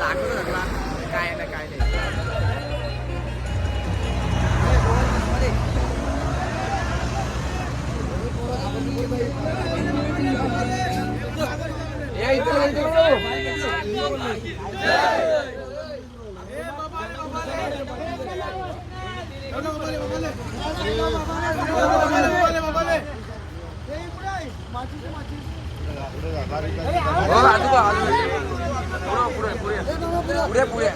ದಾಟೋದು ಅಲ್ಲ ಕಾಯಲ್ಲ ಕಾಯಿಲೆ ಮಾಚಿ ಮಾಚಿ ಅದು ಅದು पुढे पुढे.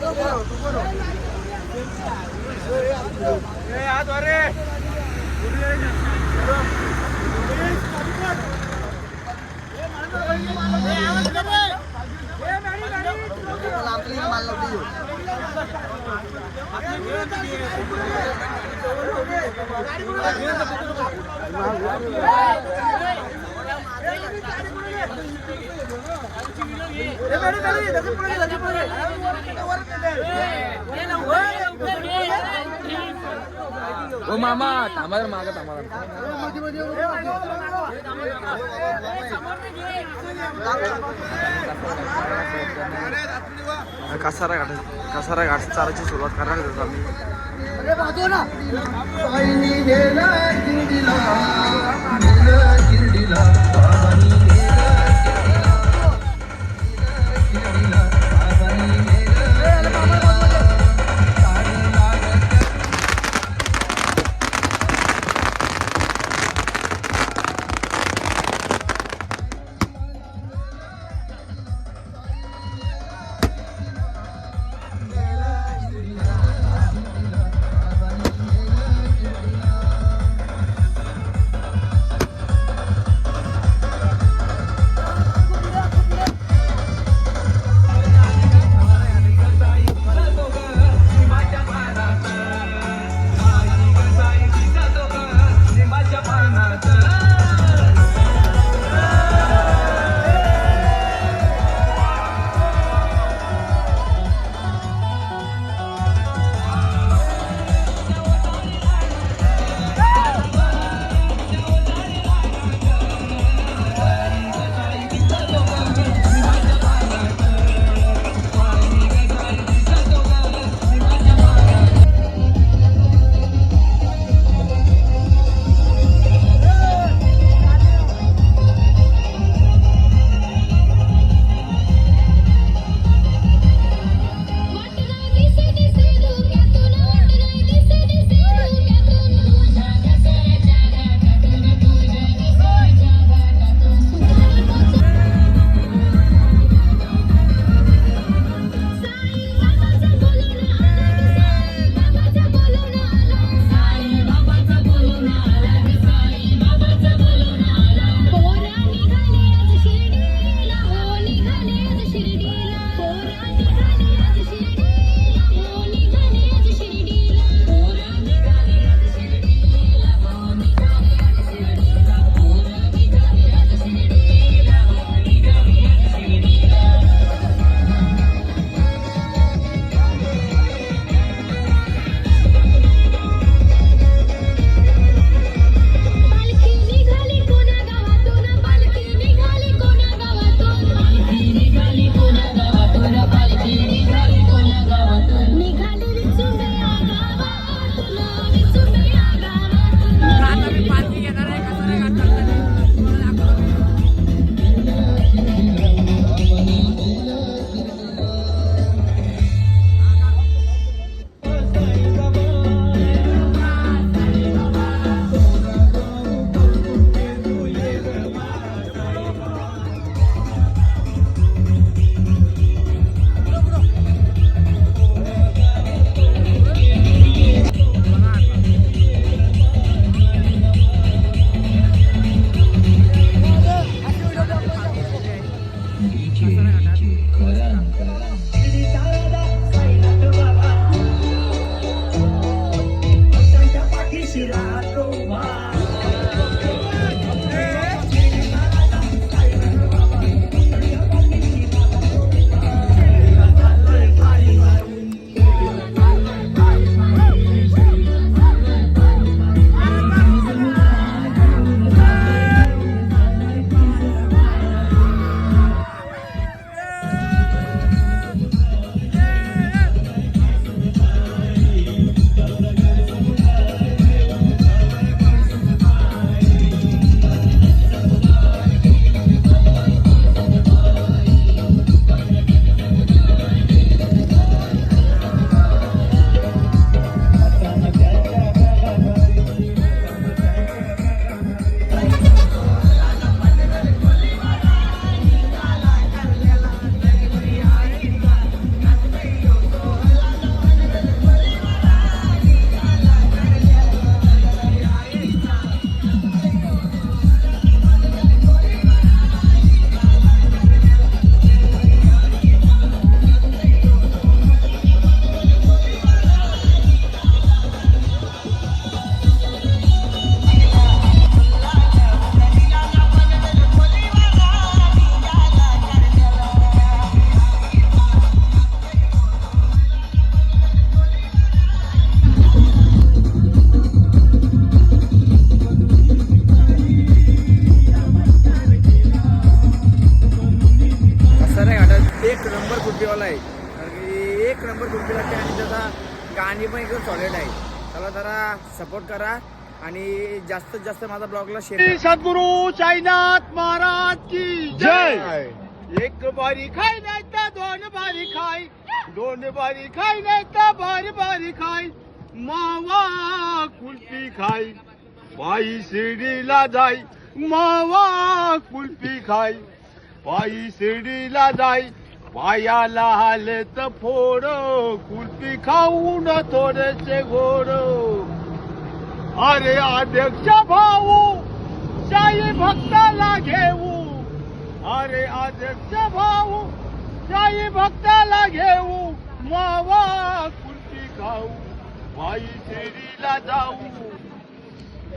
गाडी ओ मामा थांबायला मागत आम्हाला कसारा घाट कसारा घाट चाराची सुरुवात करणार त्याचा आम्ही सपोर्ट करा आणि जास्तीत जास्त माझा ब्लॉगला शेअर करा. सद्गुरु साईनाथ महाराज की जय. एक बारी खाय नाही तर दोन बारी खाय दोन बारी खाय नाही तर बारी बारी खाय मावा कुल्फी खाय बाई शिर्डीला जाय मावा कुल्फी खाय बाई शिर्डीला जाय पायाला आले तर फोड. कुल्फी खाऊन थोडेसे गोड अरे अध्यक्ष भाऊ शाही भक्ताला घेऊ. अरे अध्यक्ष भाऊ शाही भक्ताला घेऊ. मावा कुर्ती खाऊ बाई शेरीला जाऊ.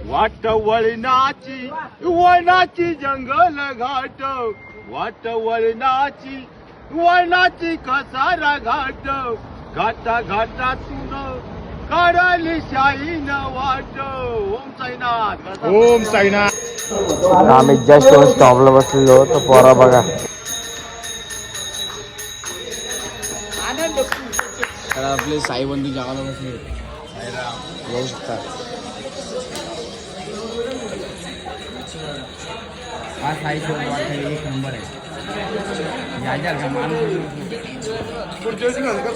वाट वळणाची वळणाची जंगल घाट. वाट वळणाची वळणाची कसारा घाट. घाटा घाटातून काढाली शाहीन वाट ओम साईनाथ. ओम साईनाथ आम्ही जस्ट स्टॉपला बसलेलो तो पोरा बघा. तर आपले साईबंधू गावाला बसले. बघू शकता. हा साई एक नंबर आहे. का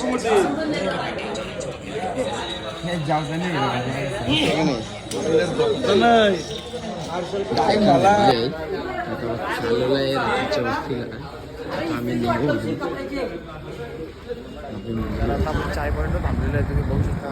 हे जाऊ टाइम झाला चाललेला आहे रात्रीच्या वस्तीला आता आम्ही निघू आता आपण चाय पॉईंट थांबलेलो आहे तुम्ही बघू शकता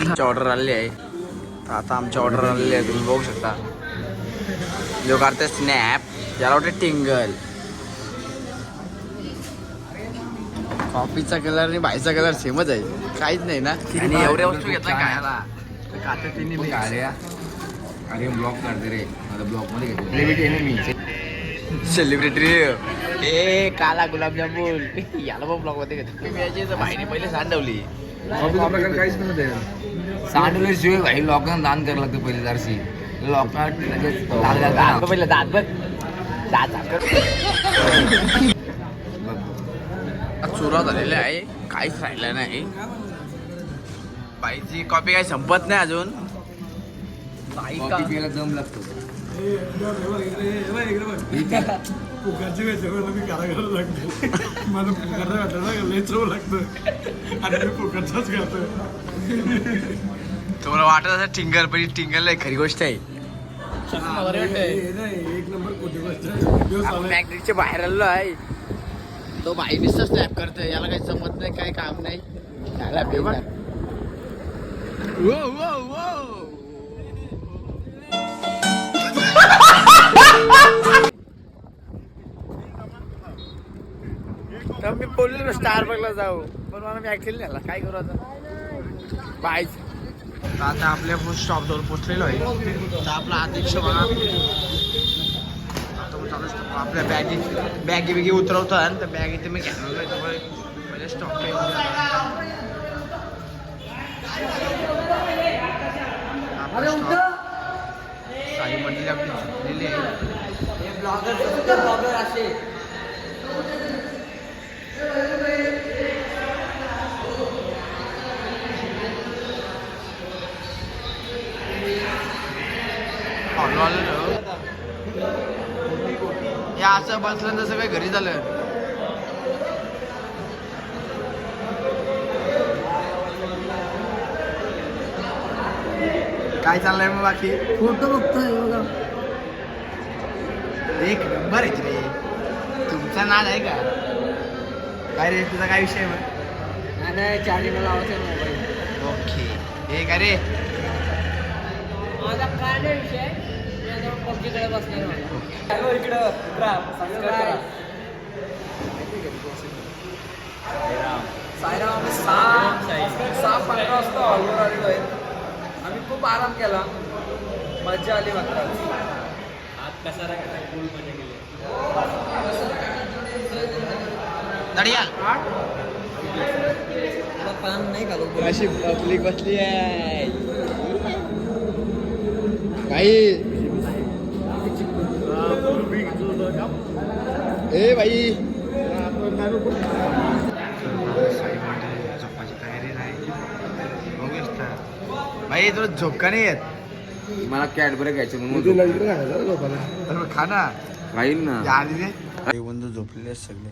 आमची ऑर्डर आलेली आहे. आता आमची ऑर्डर आलेली आहे तुम्ही बघू शकता. जो करते स्नॅप याला वाटते टिंगल कॉफीचा कलर आणि बाईचा कलर सेमच आहे. काहीच नाही ना. आणि एवढ्या वस्तू घेतल्या खायला तिन्ही मी अरे ब्लॉक करते रे. मला ब्लॉकमध्ये मी. सेलिब्रिटी ए काला गुलाबजामुन. याला पण ब्लॉगमध्ये बाईने पहिले सांडवली. काहीच नव्हतं सांडवले शिवाय भाई लोकांना दान करायला लागतं पहिले जरशी. लोकांना. पहिलं दात बघ. दात चुरा झालेला आहे. काहीच राहिलं नाही. बाईची कॉपी काही संपत नाही अजून. बाई दम लागतो. फुकटची वेळेवर मी कारागार लागते मला फुकट वाटलं ना लय चव लागतं आणि मी फुकटचाच करतोय तुम्हाला वाटत असं टिंगल पण टिंगल नाही खरी गोष्ट आहे. एक नंबर कोटी गोष्ट बाहेर आलेलो आहे. तो भाई नुसतं स्नॅप करतोय याला काही जमत नाही काही काम नाही. याला तर मी बोललो स्टार बघला जाऊ पण मला मी ऍक्च्युअली नेला काय करू आता बाय आता आपल्या स्टॉप जवळ पोचलेलो आहे तर आपला अध्यक्ष बघा आता मग चालू stop. आपल्या बॅगी बॅगी बिगी उतरवतात तर बॅग इथे मी घेणार आहे त्यामुळे पहिले स्टॉप साई मंडळी आपली झुकलेली आहे हॉलो आलं हे असं बसलं तर सगळं घरी झालं. काय चाललंय मग बाकी? फोटो बघतोय बघा. एक नंबर आहे रे तुमचा नाद आहे का? काय रे तुझा काय विषय मग? चार्जिंगला लावायचं मोबाईल. ओके. हे काय रे? माझा काय विषय? मी आता पबजीकडे बसलेलो इकडं साईराम आम्ही सहा सहा पंधरा वाजता हॉलवर आलेलो आहे. आम्ही खूप आराम केला. मजा आली मात्र. नडियाल. पान नाही घालू अशी पब्लिक बसली आहे. भाई ए भाई. झोपाची तयारी नाही बघू शकता भाई तुला झोपका नाही येत. मला कॅडबरे घ्यायचे म्हणून मग खा ना. राहील ना. आधी बंधू झोपलेले सगळे.